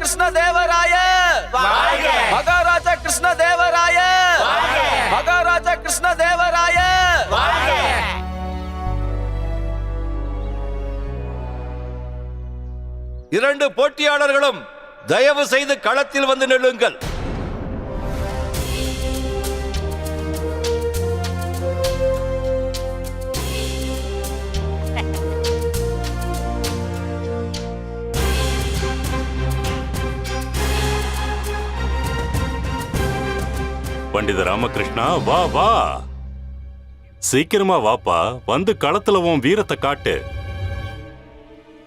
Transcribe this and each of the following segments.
கிருஷ்ண தேவராய. மகாராஜா கிருஷ்ண தேவராய. மகாராஜா கிருஷ்ண தேவராய. இரண்டு போட்டியாளர்களும் தயவு செய்து களத்தில் வந்து நில்லுங்கள். பண்டித ராமகிருஷ்ணா வா வா. சீக்கிரமா வாப்பா வந்து களத்துல உன் வீரத்தை காட்டு.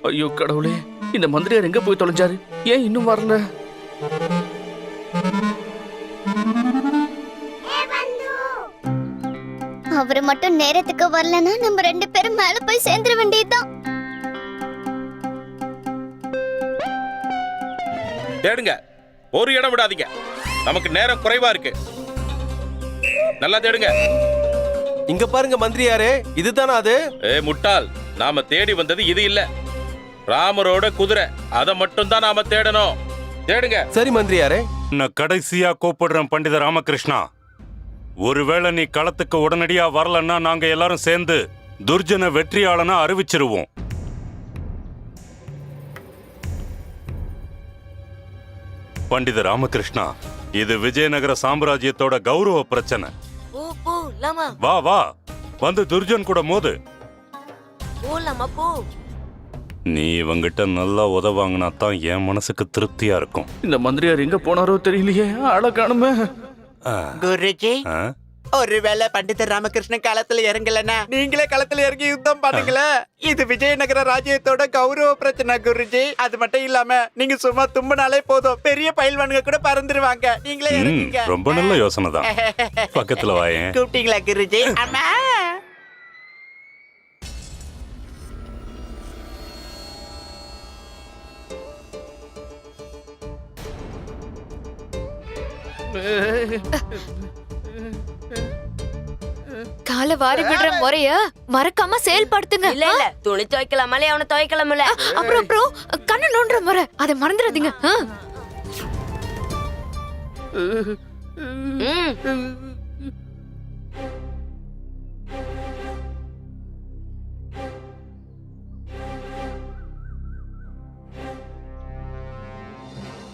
ஐயோ கடவுளே இந்த மந்திரியார் எங்க போய் தொலைஞ்சாரு? ஏன் இன்னும் வரல? அவரு மட்டும் நேரத்துக்கு வரலன்னா நம்ம ரெண்டு பேரும் மேல போய் சேர்ந்துட வேண்டியதுதான். தேடுங்க. ஒரு இடம் விடாதீங்க. நமக்கு நேரம் குறைவா இருக்கு. நல்லா தேடுங்க. இங்க பாருங்க மந்திரியாரே இதுதானா அது? ஏ முட்டாள் நாம தேடி வந்தது இது இல்ல. ராமரோட குதிரை அதை மட்டும் தான் நாம தேடணும். தேடுங்க. சரி மந்திரியாரே. நான் கடைசியா கூப்பிடுறேன் பண்டித ராமகிருஷ்ணா. ஒருவேளை நீ களத்துக்கு உடனடியா வரலன்னா நாங்க எல்லாரும் சேர்ந்து துர்ஜன வெற்றியாளனா அறிவிச்சிருவோம். பண்டித ராமகிருஷ்ணா இது விஜயநகர சாம்ராஜ்யத்தோட கௌரவ பிரச்சனை. போ போ லாமா. வா வா. வந்து துர்ஜன் கூட மோது. போ லாமா போ. நீ இவங்கிட்ட நல்லா உதவாங்கினா தான் என் மனசுக்கு திருப்தியா இருக்கும். இந்த மந்திரியார் எங்க போனாரோ தெரியலையே. ஆள காணுமே. குருஜி ஆ? ஒருவேளை பண்டிதர் ராமகிருஷ்ணன் களத்துல இறங்கலனா நீங்களே களத்துல இறங்கி யுத்தம் பண்ணுங்களேன் இது விஜயநகர ராஜ்யத்தோட கௌரவ பிரச்சனை குருஜி. அது மட்டும் இல்லாம நீங்க சும்மா தும்பினாலே போதும். பெரிய பயில்வானுங்க கூட பறந்துருவாங்க. நீங்களே இறங்குங்க ரொம்ப நல்ல யோசனை தான். பக்கத்துல வாயேன். கூப்பிட்டீங்களா குருஜி? அம்மா கால வாரி விடுற முறைய மறக்காம செயல்படுத்துங்க. இல்ல இல்ல. துணி துவைக்கலாமலே அவனை துவைக்கலாமல அப்புறம் அப்புறம் கண்ணு நோண்டுற முறை. அதை மறந்துடாதீங்க.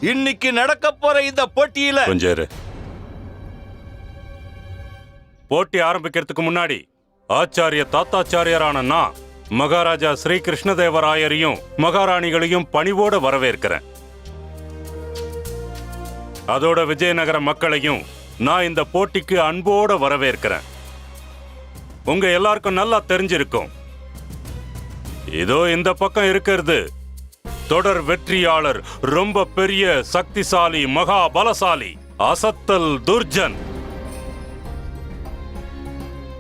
இன்னைக்கு நடக்க போற இந்த போட்டியில கொஞ்சம். போட்டி ஆரம்பிக்கிறதுக்கு முன்னாடி ஆச்சாரிய தாத்தாச்சாரியரான நான் மகாராஜா ஸ்ரீ கிருஷ்ணதேவராயரையும் மகாராணிகளையும் பணிவோட வரவேற்கிறேன். அதோட விஜயநகர மக்களையும் நான் இந்த போட்டிக்கு அன்போட வரவேற்கிறேன். உங்க எல்லாருக்கும் நல்லா தெரிஞ்சிருக்கும். இதோ இந்த பக்கம் இருக்கிறது தொடர் வெற்றியாளர் ரொம்ப பெரிய சக்திசாலி மகா பலசாலி அசத்தல் துர்ஜன்.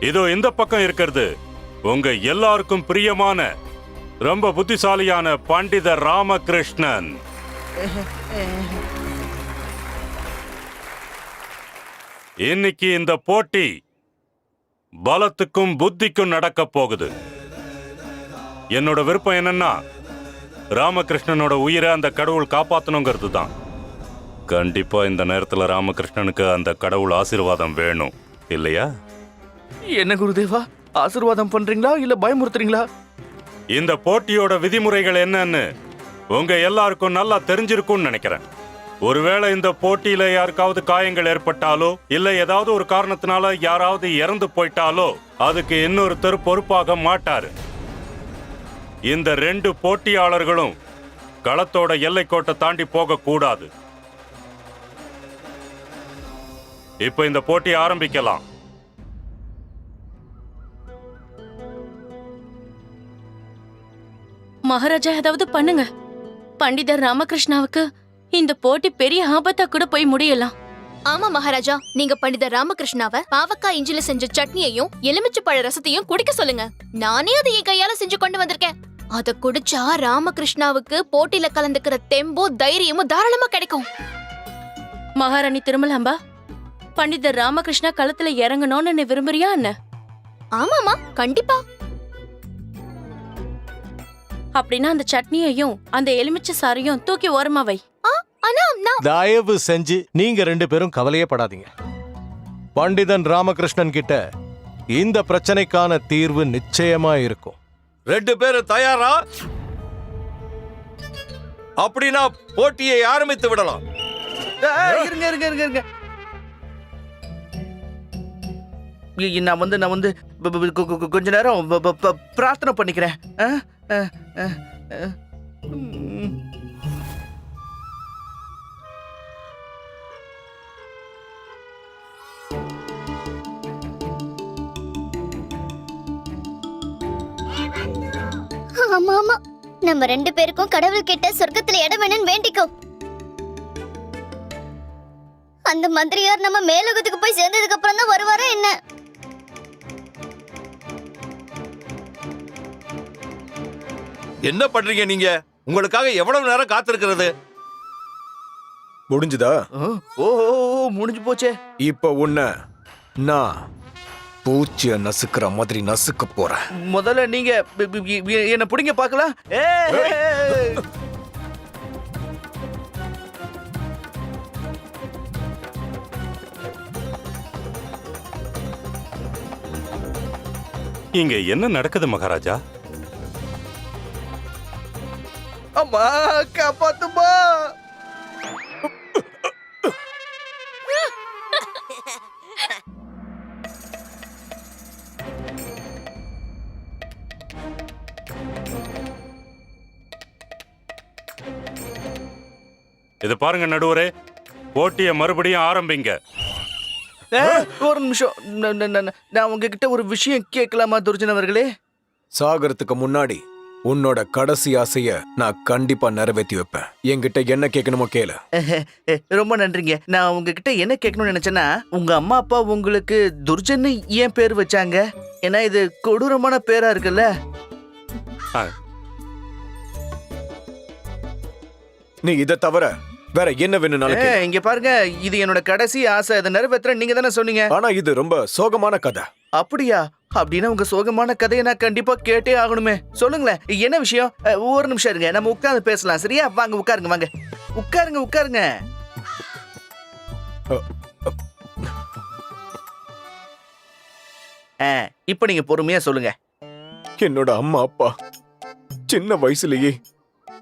இதோ இந்த பக்கம் இருக்கிறது. உங்க எல்லாருக்கும் பிரியமான ரொம்ப புத்திசாலியான பண்டித ராமகிருஷ்ணன். இன்னைக்கு இந்த போட்டி பலத்துக்கும் புத்திக்கும் நடக்க போகுது. என்னோட விருப்பம் என்னன்னா ராமகிருஷ்ணனோட உயிரை அந்த கடவுள் காப்பாத்தணுங்கிறது தான். கண்டிப்பா இந்த நேரத்துல ராமகிருஷ்ணனுக்கு அந்த கடவுள் ஆசீர்வாதம் வேணும் இல்லையா? என்ன குருதேவா? ஆசீர்வாதம் பண்றீங்களா இல்ல பயமுறுத்துறீங்களா? இந்த போட்டியோட விதிமுறைகள் என்னன்னு உங்க எல்லாருக்கும் நல்லா தெரிஞ்சிருக்கும்னு நினைக்கிறேன். ஒருவேளை இந்த போட்டியில யாருக்காவது காயங்கள் ஏற்பட்டாலோ இல்ல ஏதாவது ஒரு காரணத்தினால யாராவது இறந்து போயிட்டாலோ அதுக்கு இன்னொருத்தர் பொறுப்பாக மாட்டாரு. இந்த ரெண்டு போட்டியாளர்களும் களத்தோட எல்லைக்கோட்டை தாண்டி போக கூடாது. இப்ப இந்த போட்டி ஆரம்பிக்கலாம். மகாராஜா ஏதாவது பண்ணுங்க. பண்டிதர் ராமகிருஷ்ணாவுக்கு இந்த போட்டி பெரிய ஆபத்தா கூட போய் முடியலாம். ஆமா மகாராஜா நீங்க பண்டித ராமகிருஷ்ணாவ பாவக்காய் இஞ்சில செஞ்ச சட்னியையும் எலுமிச்சை பழ ரசத்தையும் குடிக்க சொல்லுங்க. நானே அதை என் கையால செஞ்சு கொண்டு வந்திருக்கேன். அத குடிச்சா ராமகிருஷ்ணாவுக்கு போட்டியில கலந்துக்கிற தெம்பும் தைரியமும் தாராளமா கிடைக்கும். மகாராணி திருமலாம்பா பண்டிதர் ராமகிருஷ்ணா களத்துல இறங்கணும்னு விரும்புறியா என்ன? ஆமாமா கண்டிப்பா. அப்படின்னா அந்த சட்னியையும் அந்த எலுமிச்சை சாறையும் தூக்கி ஓரமா வை. ஆனா நான் தயவு செஞ்சு நீங்க ரெண்டு பேரும் கவலையே படாதீங்க. பண்டிதன் ராமகிருஷ்ணன் கிட்ட இந்த பிரச்சனைக்கான தீர்வு நிச்சயமா இருக்கும். ரெண்டு பேரும் தயாரா? அப்படின்னா போட்டியை ஆரம்பித்து விடலாம். ஏய், இருங்க இருங்க இருங்க இருங்க. இ- நான் வந்து நான் வந்து கொஞ்ச நேரம் பிரார்த்தனை பண்ணிக்கிறேன். ஆமா ஆமா நம்ம ரெண்டு பேருக்கும் கடவுள் கிட்ட சொர்க்கத்துல இடம் வேணும்னு வேண்டிக்கோ. அந்த மந்திரியார் நம்ம மேலோகத்துக்கு போய் சேர்ந்ததுக்கு அப்புறம் தான் வருவாரா என்ன? என்ன பண்றீங்க நீங்க? உங்களுக்காக எவ்வளவு நேரம் காத்திருக்கிறது? முடிஞ்சுதா? ஓ. ஓ, ஓ, ஓ, முடிஞ்சு போச்சே. இப்ப உன்ன நான் பூச்சிய நசுக்கிற மாதிரி நசுக்க போறேன். முதல்ல நீங்க என்ன பிடிங்க பார்க்கலாம். இங்க என்ன நடக்குது மகாராஜா? அம்மா காப்பாத்துமா இது பாருங்க நடுவரே. போட்டியை மறுபடியும் ஆரம்பிங்க. ஒரு நிமிஷம். நான் உங்ககிட்ட ஒரு விஷயம் கேட்கலாமா துர்ஜன் அவர்களே? சாகறதுக்கு முன்னாடி உன்னோட கடைசி ஆசைய நான் கண்டிப்பா நிறைவேத்தி வைப்பேன். என்கிட்ட என்ன கேட்கணுமோ கேளு. ரொம்ப நன்றிங்க. நான் உங்ககிட்ட என்ன கேட்கணும்னு நினைச்சேன்னா உங்க அம்மா அப்பா உங்களுக்கு துர்ஜன்னு ஏன் பேர் வச்சாங்க? ஏன்னா இது கொடூரமான பேரா இருக்குல்ல? நீ இதை தவிர வேற என்ன வேணும்னாலும் கேளு. இங்க பாருங்க இது என்னோட கடைசி ஆசை அதை நிறைவேற்ற நீங்க தானே சொன்னீங்க. ஆனா இது ரொம்ப சோகமான கதை. அப்படியா? அப்படின்னா உங்க சோகமான கதையை நான் கண்டிப்பா கேட்டே ஆகணுமே. சொல்லுங்களேன் என்ன விஷயம்? அஹ், ஒரு நிமிஷம் இருங்க நம்ம உட்கார்ந்து பேசலாம் சரியா? வாங்க உட்காருங்க வாங்க. உட்காருங்க உட்காருங்க. ஆ, இப்ப நீங்க பொறுமையா சொல்லுங்க. என்னோட அம்மா அப்பா சின்ன வயசுலயே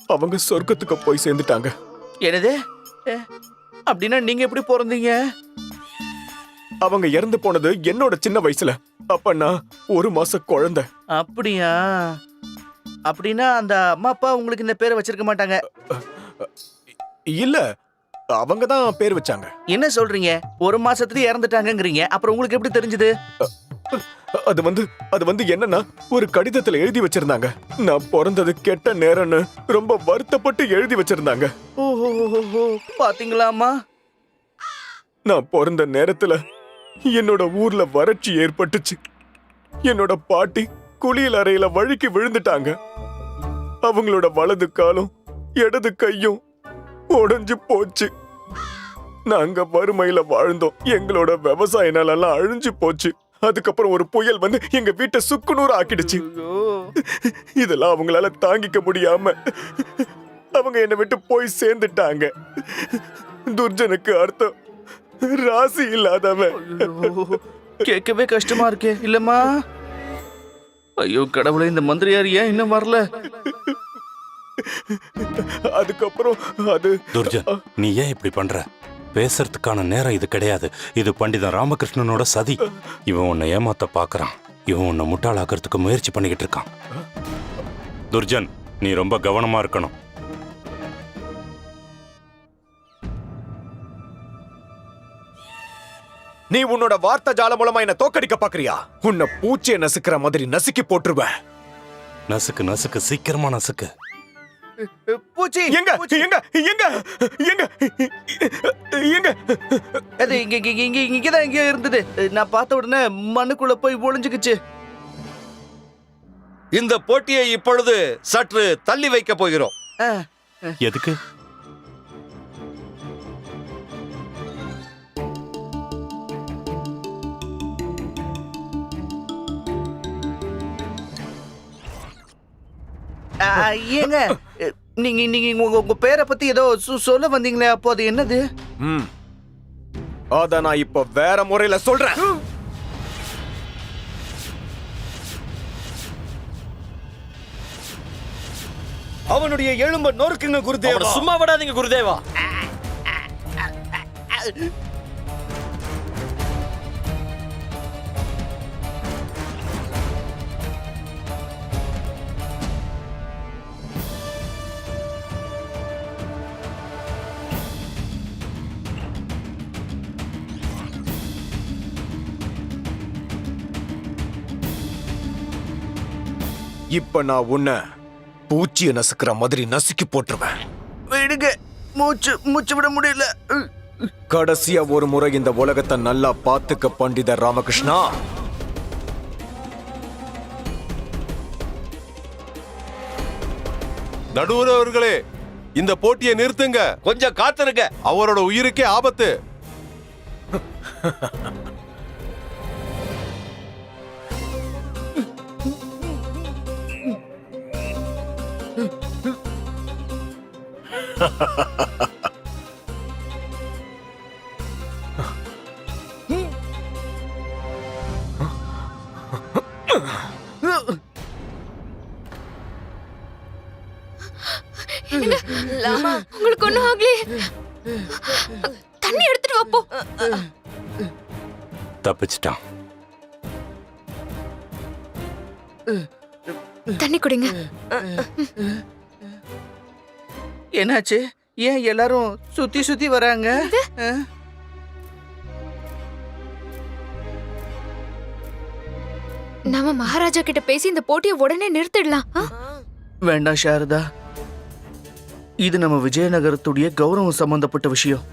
அவங்க சொர்க்கத்துக்கு போய் சேர்ந்துட்டாங்க. என்னது? அப்படின்னா நீங்க எப்படி பிறந்தீங்க? அவங்க இறந்து போனது என்னோட சின்ன வயசுல. அப்ப நான் ஒரு மாச குழந்தை. அப்படியா? அப்படின்னா அந்த அம்மா அப்பா உங்களுக்கு இந்த பேரை வச்சிருக்க மாட்டாங்க. இல்ல அவங்க தான் பேர் வச்சாங்க. என்ன சொல்றீங்க? ஒரு மாசத்துலயே இறந்துட்டாங்கங்கிறீங்க. அப்புறம் உங்களுக்கு எப்படி தெரிஞ்சது? அது வந்து அது வந்து என்னன்னா ஒரு கடிதத்துல எழுதி வச்சிருந்தாங்க. நான் பிறந்தது கெட்ட நேரம்னு ரொம்ப வருத்தப்பட்டு எழுதி வச்சிருந்தாங்க. ஓஹோ பாத்தீங்களாமா நான் பிறந்த நேரத்துல என்னோட ஊர்ல வறட்சி ஏற்பட்டுச்சு. என்னோட பாட்டி குளியல் அறையில வழுக்கி விழுந்துட்டாங்க. அவங்களோட வலது காலும் இடது கையும் உடைஞ்சு போச்சு. நாங்க வறுமையில வாழ்ந்தோம். எங்களோட விவசாய நிலம்லாம் அழிஞ்சு போச்சு. அதுக்கப்புறம் ஒரு புயல் வந்து எங்க வீட்டை சுக்குநூறு ஆக்கிடுச்சு இதெல்லாம் அவங்களால தாங்கிக்க முடியாம அவங்க என்னை விட்டு போய் சேர்ந்துட்டாங்க. துர்ஜனுக்கு அர்த்தம் ராசி இல்லாதவன். கேட்கவே கஷ்டமா இருக்கே இல்லம்மா? ஐயோ கடவுளே இந்த மந்திரியார் ஏன் இன்னும் வரல? அதுக்கப்புறம் அது துர்ஜன் நீ ஏன் இப்படி பண்ற? பேசுறதுக்கான நேரம் இது கிடையாது. இது பண்டிதன் ராமகிருஷ்ணனோட சதி. இவன் உன்னை ஏமாத்த பாக்குறான். இவன் உன்னை முட்டாளாக்குறதுக்கு முயற்சி பண்ணிக்கிட்டு இருக்கான். துர்ஜன் நீ ரொம்ப கவனமா இருக்கணும். நீ உன்னோட வார்த்தை ஜால மூலமா என்ன தோக்கடிக்க பாக்குறியா? உன்னை பூச்சியை நசுக்கிற மாதிரி நசுக்கி போட்டுருவேன். நசுக்கு நசுக்கு சீக்கிரமா நசுக்கு. பூச்சி எங்க எங்க எங்க எங்க எங்க? அது இங்க இங்க இங்க இங்கதான் எங்கேயோ இருந்தது. நான் பார்த்த உடனே மண்ணுக்குள்ள போய் ஒளிஞ்சுக்குச்சு. இந்த போட்டியை இப்பொழுது சற்று தள்ளி வைக்க போகிறோம். எதுக்கு? ஏங்க நீங்க நீங்க உங்க உங்க பேரை பத்தி ஏதோ சொல்ல வந்தீங்களே அப்போ அது என்னது? ம். அத நான் இப்ப வேற முறையில சொல்றேன். அவனுடைய எலும்ப நொறுக்குங்க குருதேவா. சும்மா விடாதீங்க குருதேவா. இப்ப நான் உன்னை பூச்சிய நசுக்கிற மாதிரி நசுக்கி போட்டுருவேன். விடுங்க. மூச்சு மூச்சு விட முடியல. கடைசியா ஒரு முறை இந்த உலகத்தை நல்லா பாத்துக்க பண்டிதர் ராமகிருஷ்ணா. நடுவர் அவர்களே இந்த போட்டியை நிறுத்துங்க. கொஞ்சம் காத்திருங்க. அவரோட உயிருக்கே ஆபத்து. லாமா உங்களுக்கு ஒண்ணும் ஆகலையே. தண்ணி எடுத்துட்டு வாப்போ தப்பிச்சிட்டான். தண்ணி குடிங்க. என்னாச்சு? ஏன் எல்லாரும் சுத்தி சுத்தி வராங்க? ஆ? நாம மகாராஜா கிட்ட பேசி இந்த போட்டியை உடனே நிறுத்திடலாம். ஆ? வேண்டாம் சாரதா. இது நம்ம விஜயநகரத்துடைய கௌரவம் சம்பந்தப்பட்ட விஷயம்.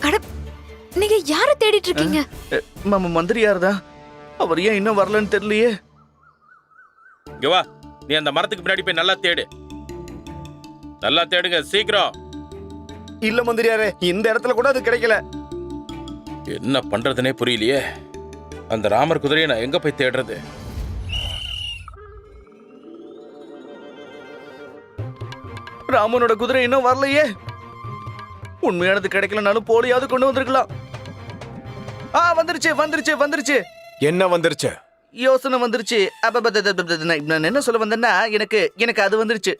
அட நீங்க யார தேடிட்டு இருக்கீங்க? அஹ், மாமா மந்திரியார் தான் அவர் ஏன் இன்னும் வரலன்னு தெரியலையே. இங்க வா. நீ அந்த மரத்துக்கு பின்னாடி போய் நல்லா தேடு. நல்லா தேடுங்க சீக்கிரம். இல்ல மந்திரியாரே இந்த இடத்துல கூட அது கிடைக்கல. என்ன பண்றதுனே புரியலையே. அந்த ராமர் குதிரையை நான் எங்க போய் தேடுறது? ராமனோட குதிரை இன்னும் வரலையே. உண்மையானது கிடைக்கலனாலும் போலியாவது கொண்டு வந்திருக்கலாம். ஆ வந்துருச்சு வந்துருச்சு வந்துருச்சு. என்ன வந்துருச்சு? யோசனை வந்துருச்சு. நான் என்ன சொல்ல வந்தேன்னா எனக்கு எனக்கு அது வந்துருச்சு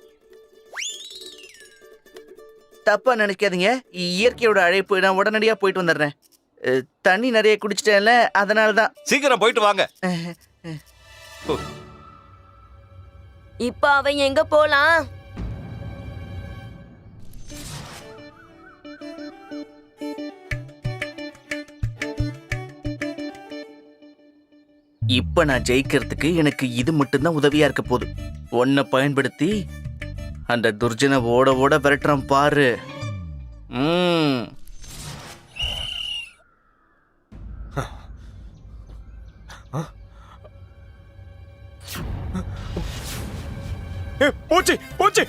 தப்பா நினைக்காதீங்க இயற்கையோட அழைப்பு நான் உடனடியா போயிட்டு வந்துடுறேன் தண்ணி நிறைய குடிச்சிட்டேன்ல அதனால தான் சீக்கிரம் போயிட்டு வாங்க இப்ப அவன் எங்க போலாம் இப்ப நான் ஜெயிக்கிறதுக்கு எனக்கு இது மட்டும்தான் உதவியா இருக்க போகுது. ஒன்ன பயன்படுத்தி அந்த துர்ஜனை ஓட ஓட விரட்டுறான் பாரு. ம். பூச்சி பூச்சி.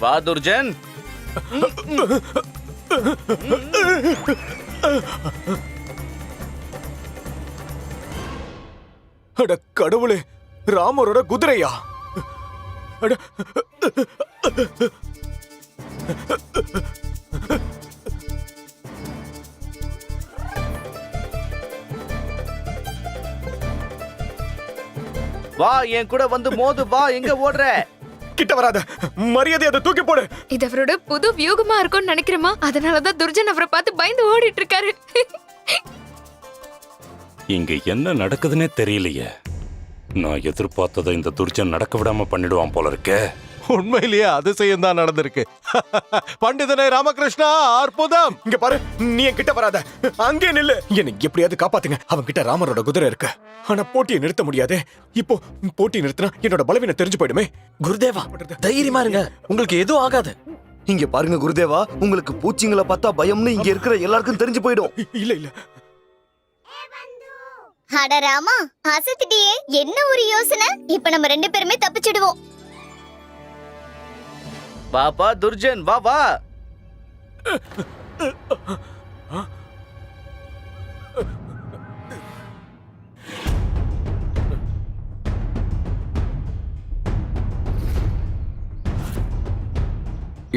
வா துர்ஜன். அட கடவுளே ராமரோட குதிரையா? அட வா என் கூட வந்து மோது வா எங்க ஓடுற? கிட்ட வராத. மரியாதை அதை தூக்கி போடு. இது அவரோட புது வியூகமா இருக்கும்னு நினைக்கிறேமா அதனாலதான் துர்ஜன் அவரை பார்த்து பயந்து ஓடிட்டு இருக்காரு இங்க என்ன நடக்குதுன்னே தெரியலையே. நான் எதிர்பார்த்ததை இந்த துர்ஜன் நடக்க விடாம பண்ணிடுவான் போல இருக்கே. உண்மையிலேயே அதிசயம் தான் நடந்திருக்கு. பண்டிதனை ராமகிருஷ்ணா அற்புதம்! இங்க பாரு நீ என் கிட்ட வராத. அங்கே நில்லு. என்னை எப்படியாவது காப்பாத்துங்க. அவன் கிட்ட ராமரோட குதிரை இருக்கு. ஆனா போட்டியை நிறுத்த முடியாது. இப்போ போட்டி நிறுத்தினா என்னோட பலவீனம் தெரிஞ்சு போயிடுமே. குருதேவா தைரியமா இருங்க. உங்களுக்கு எதுவும் ஆகாது. இங்க பாருங்க குருதேவா உங்களுக்கு பூச்சிங்களை பார்த்தா பயம்னு இங்க இருக்கிற எல்லாருக்கும் தெரிஞ்சு போயிடும். இல்ல இல்ல. அட ராமா அசத்திட்டியே. என்ன ஒரு யோசனை? இப்ப நம்ம ரெண்டு பேருமே தப்பிச்சிடுவோம். பாப்பா துர்ஜன் வா வா.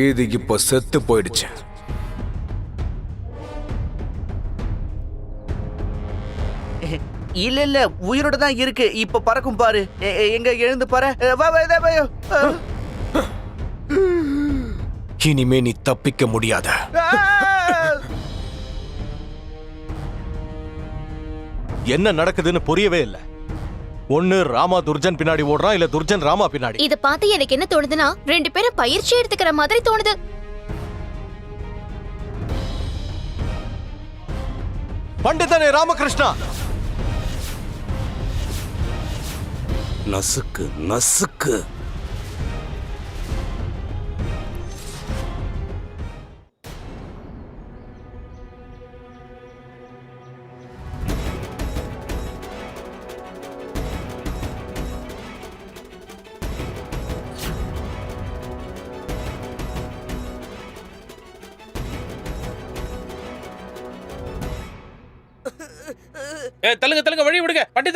இது இப்போ செத்து போயிடுச்சு. இல்ல இல்ல உயிரோட தான் இருக்கு. இப்ப பறக்கும் பாரு. எங்க எழுந்து பாரு இனிமே நீ தப்பிக்க முடியாத. என்ன நடக்குதுன்னு புரியவே இல்ல. ஒண்ணு ராமா துர்ஜன் பின்னாடி ஓடுறான் இல்ல துர்ஜன் ராமா பின்னாடி? இத பார்த்து எனக்கு என்ன தோணுதுன்னா ரெண்டு பேரும் பயிற்சி எடுத்துக்கிற மாதிரி தோணுது. பண்டிதனே ராமகிருஷ்ணா! நசுக்கு நசுக்கு.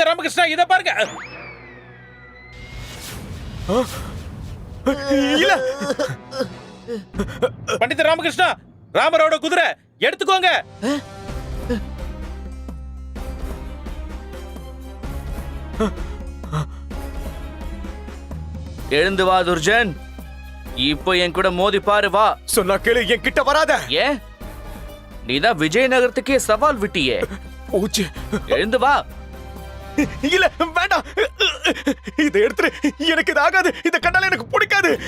ராமகிருஷ்ணா இத பாருங்க. இல்ல. பண்டித ராமகிருஷ்ணா ராமரோட குதிரை எடுத்துக்கோங்க. எழுந்து வா துர்ஜன். இப்போ என் கூட மோதி பாரு வா. சொன்னா கேளு என் கிட்ட வராத. ஏன்? நீதான் விஜயநகரத்துக்கே சவால் விட்டியே. எழுந்து வா. இல்ல வேண்டாம். இதை எடுத்துரு. எனக்கு இது ஆகாது. இத கண்டால எனக்கு பிடிக்காது.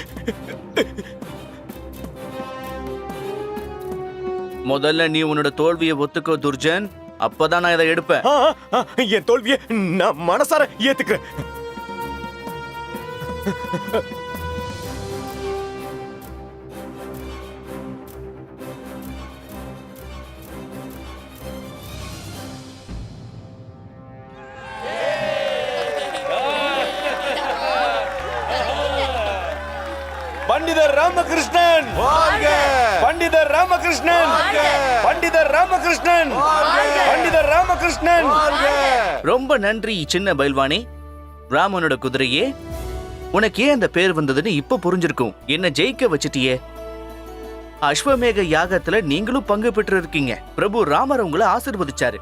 முதல்ல நீ உன்னோட தோல்வியை ஒத்துக்கோ துர்ஜன். அப்பதான் நான் இதை எடுப்பேன். ஆ, ஆ, என் தோல்வியை நான் மனசார ஏத்துக்கிறேன். ராமகிருஷ்ணன். பண்டிதர் ராமகிருஷ்ணன். பண்டிதர் ராமகிருஷ்ணன். ரொம்ப நன்றி சின்ன பைல்வானே ராமனோட குதிரையே உனக்கு ஏன் அந்த பேர் வந்ததுன்னு இப்ப புரிஞ்சிருக்கும். என்ன ஜெயிக்க வச்சிட்டியே? அஸ்வமேக யாகத்துல நீங்களும் பங்கு பெற்று இருக்கீங்க பிரபு ராமர் உங்களை ஆசிர்வதிச்சாரு.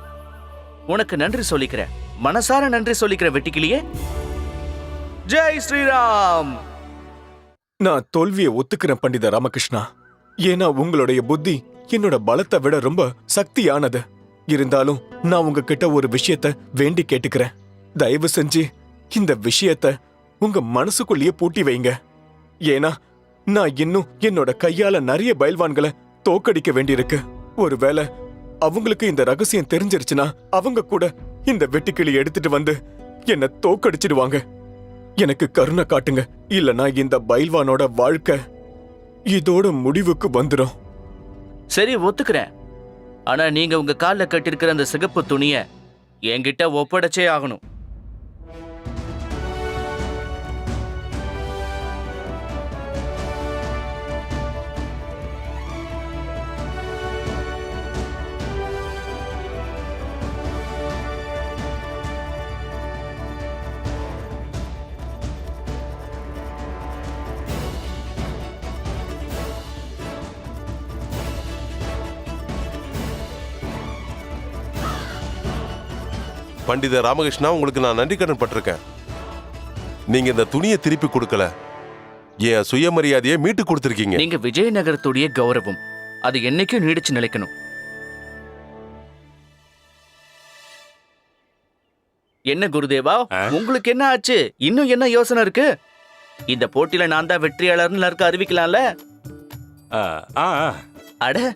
உனக்கு நன்றி சொல்லிக்கிறேன். மனசார நன்றி சொல்லிக்கிற வெட்டிக்கிளியே. ஜெய் ஸ்ரீராம். நான் தோல்வியை ஒத்துக்கிறேன் பண்டித ராமகிருஷ்ணா. ஏன்னா உங்களுடைய புத்தி என்னோட பலத்தை விட ரொம்ப சக்தியானது. இருந்தாலும் நான் உங்ககிட்ட ஒரு விஷயத்த வேண்டி கேட்டுக்கிறேன். தயவு செஞ்சு இந்த விஷயத்த உங்க மனசுக்குள்ளேயே பூட்டி வைங்க. ஏன்னா நான் இன்னும் என்னோட கையால நிறைய பயில்வான்களை தோக்கடிக்க வேண்டியிருக்கு. ஒருவேளை அவங்களுக்கு இந்த ரகசியம் தெரிஞ்சிருச்சுன்னா அவங்க கூட இந்த வெட்டுக்கிளி எடுத்துட்டு வந்து என்ன தோக்கடிச்சிடுவாங்க. எனக்கு கருணை காட்டுங்க. இல்லனா இந்த பைல்வானோட வாழ்க்கை இதோட முடிவுக்கு வந்துடும் சரி ஒத்துக்கிறேன். ஆனா நீங்க உங்க கால்ல கட்டிருக்கிற அந்த சிகப்பு துணிய என்கிட்ட ஒப்படைச்சே ஆகணும். பண்டித ராமகிருஷ்ணா உங்களுக்கு நான் நன்றி கடன் பட்டிருக்கேன். நீங்க இந்த துணியை திருப்பி கொடுக்கல. என் சுயமரியாதையை மீட்டு கொடுத்துருக்கீங்க. நீங்க விஜயநகரத்துடைய கௌரவம். அது என்னைக்கும் நீடிச்சு நிலைக்கணும். என்ன குருதேவா? உங்களுக்கு என்ன ஆச்சு? இன்னும் என்ன யோசனை இருக்கு? இந்த போட்டியில நான் தான் வெற்றியாளர்னு எல்லாருக்கும் அறிவிக்கலாம்ல? ஆ, ஆ, ஆ. அட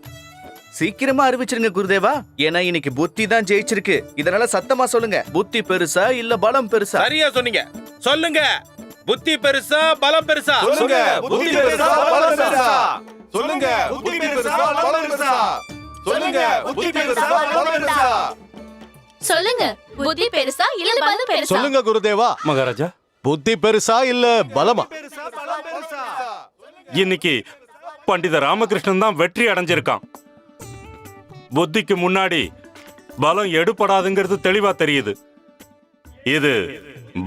சீக்கிரமா அறிவிச்சிருங்க குருதேவா. ஏன்னா இன்னைக்கு புத்தி தான் ஜெயிச்சிருக்கு. இதனால சத்தமா சொல்லுங்க. புத்தி பெருசா இல்ல பலம் பெருசா? சரியா சொன்னீங்க. சொல்லுங்க. புத்தி பெருசா பலம் பெருசா? சொல்லுங்க. புத்தி பெருசா பலம் பெருசா சொல்லுங்க. புத்தி பெருசா பலம் பெருசா? சொல்லுங்க. புத்தி பெருசா பலம் பெருசா? சொல்லுங்க. புத்தி பெருசா இல்ல பலம் பெருசா? சொல்லுங்க குருதேவா. மகாராஜா. புத்தி பெருசா இல்ல பலமா? இன்னைக்கு பண்டித ராமகிருஷ்ணன் தான் வெற்றி அடைஞ்சிருக்கான். புத்திக்கு முன்னாடி பலம் எடுபடாதுங்கிறது தெளிவா தெரியுது. இது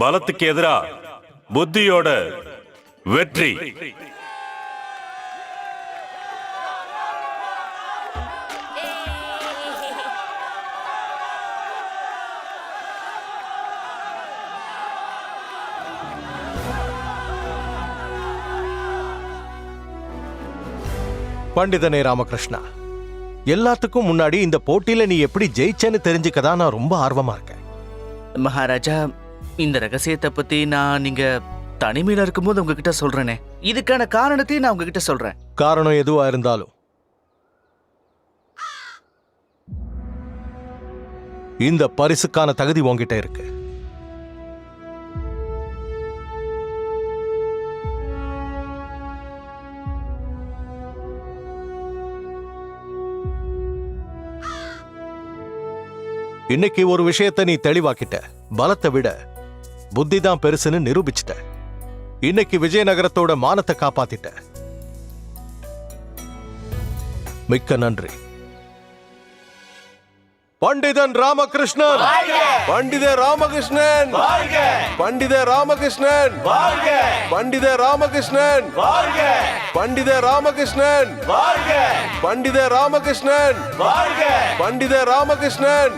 பலத்துக்கு எதிரா புத்தியோட வெற்றி. பண்டிதனே ராமகிருஷ்ணா. எல்லாத்துக்கும் முன்னாடி இந்த போட்டியில நீ எப்படி ஜெயிச்சேன்னு தெரிஞ்சுக்க தான் நான் ரொம்ப ஆர்வமா இருக்கேன். மகாராஜா இந்த ரகசியத்தை பத்தி நான் நீங்க தனிமையில இருக்கும்போது உங்ககிட்ட சொல்றேனே. இதுக்கான காரணத்தையும் நான் உங்ககிட்ட சொல்றேன். காரணம் எதுவா இருந்தாலும். இந்த பரிசுக்கான தகுதி உன்கிட்ட இருக்கு. இன்னைக்கு ஒரு விஷயத்த நீ தெளிவாக்கிட்ட. பலத்தை விட புத்தி தான் பெருசுன்னு நிரூபிச்சிட்ட. இன்னைக்கு விஜயநகரத்தோட மானத்தை காப்பாத்திட்ட. மிக்க நன்றி. பண்டிதன் ராமகிருஷ்ணன். பண்டித ராமகிருஷ்ணன். பண்டித ராமகிருஷ்ணன். பண்டித ராமகிருஷ்ணன். பண்டித ராமகிருஷ்ணன். பண்டித ராமகிருஷ்ணன். பண்டித ராமகிருஷ்ணன்.